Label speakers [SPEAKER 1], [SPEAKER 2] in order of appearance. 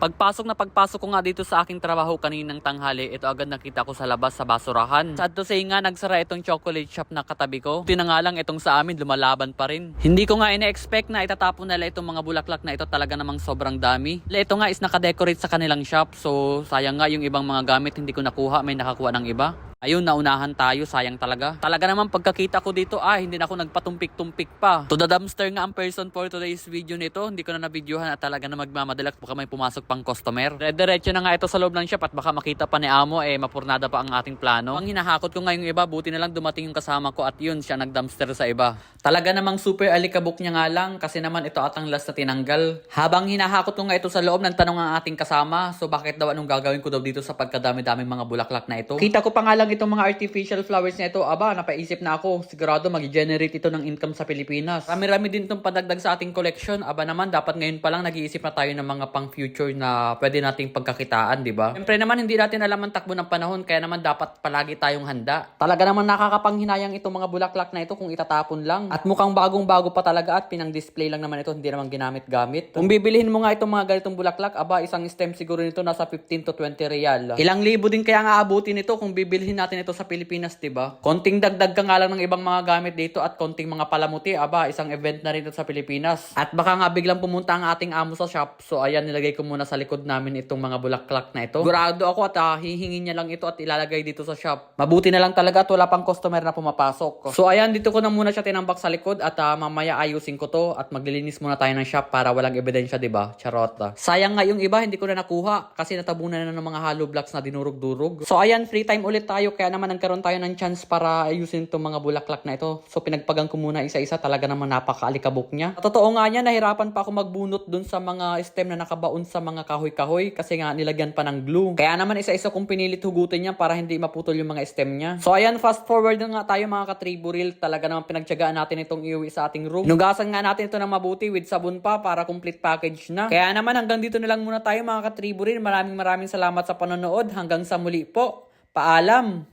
[SPEAKER 1] Pagpasok na pagpasok ko nga dito sa aking trabaho kaninang tanghali, ito agad nakita ko sa labas sa basurahan. Sad to say nga, nagsara itong chocolate shop na katabi ko. Buti na nga lang itong sa amin, lumalaban pa rin. Hindi ko nga ina-expect na itatapon nila itong mga bulaklak na ito talaga namang sobrang dami. Ito nga is nakadecorate sa kanilang shop, so sayang nga yung ibang mga gamit hindi ko nakuha, may nakakuha ng iba. Ayun, naunahan tayo, sayang talaga. Talaga naman pagkakita ko dito, ah, hindi na ako nagpatumpik-tumpik pa. To the dumpster nga ang person for today's video nito, hindi ko na nabidyohan at talaga na magmamadalak baka may pumasok pang customer. Diretso na nga ito sa loob ng shop at baka makita pa ni Amo, eh, mapurnada pa ang ating plano. Ang hinahakot ko nga yung iba, buti na lang dumating yung kasama ko at yun, siya nag-dumpster sa iba. Talaga namang super alikabok niya nga lang kasi naman ito atang last na tinanggal. Habang hinahakot ko nga ito sa loob, ng tanong ang ating kasama, so bakit daw anong gagawin ko daw dito sa pagkadami-daming mga bulaklak na ito? Kita ko pa nga lang itong mga artificial flowers na ito, aba, napaisip na ako, sigurado mag-generate ito ng income sa Pilipinas. Rami-rami din itong padagdag sa ating collection, aba naman, dapat ngayon pa lang nag-iisip na tayo ng mga pang future na pwede nating pagkakitaan, di ba? Siyempre naman, hindi natin alam ang takbo ng panahon, kaya naman dapat palagi tayong handa. Talaga naman nakakapanghinayang itong mga bulaklak na ito kung itatapon lang. At mukhang bagong-bago pa talaga at pinang-display lang naman ito, hindi naman ginamit-gamit. Kung bibilihin mo nga itong mga ganitong bulaklak, aba, isang stem siguro nito nasa 15 to 20 real. Ilang libo din kaya nga abutin ito kung bibilihin natin ito sa Pilipinas, 'di ba? Konting dagdag ka nga lang ng ibang mga gamit dito at konting mga palamuti, aba, isang event na rin ito sa Pilipinas. At baka nga biglang pumunta ang ating amo sa shop. So ayan, nilagay ko muna sa likod namin itong mga bulaklak na ito. Gurado ako at ah, hihingin niya lang ito at ilalagay dito sa shop. Mabuti na lang talaga at wala pang customer na pumapasok. So ayan, dito ko na muna siya tinambak sa likod at ah, mamaya ayusin ko to at maglilinis muna tayo ng shop para walang ebidensya, 'di ba? Charot. ah. Sayang nga yung iba, hindi ko na nakuha kasi natabunan na ng mga hollow blocks na dinurog-durog. So ayan, free time ulit tayo kaya naman nagkaroon tayo ng chance para ayusin itong mga bulaklak na ito. So pinagpagang ko muna isa-isa, talaga naman napakaalikabok niya. Totoo nga niya, nahirapan pa ako magbunot dun sa mga stem na nakabaon sa mga kahoy-kahoy kasi nga nilagyan pa ng glue. Kaya naman isa-isa kong pinilit hugutin niya para hindi maputol yung mga stem niya. So ayan, fast forward na nga tayo mga katribo reel. Talaga naman pinagtyagaan natin itong iuwi sa ating room. Nugasan nga natin ito ng mabuti with sabon pa para complete package na. Kaya naman hanggang dito na lang muna tayo mga katribo reel. Maraming maraming salamat sa panonood. Hanggang sa muli po. Paalam!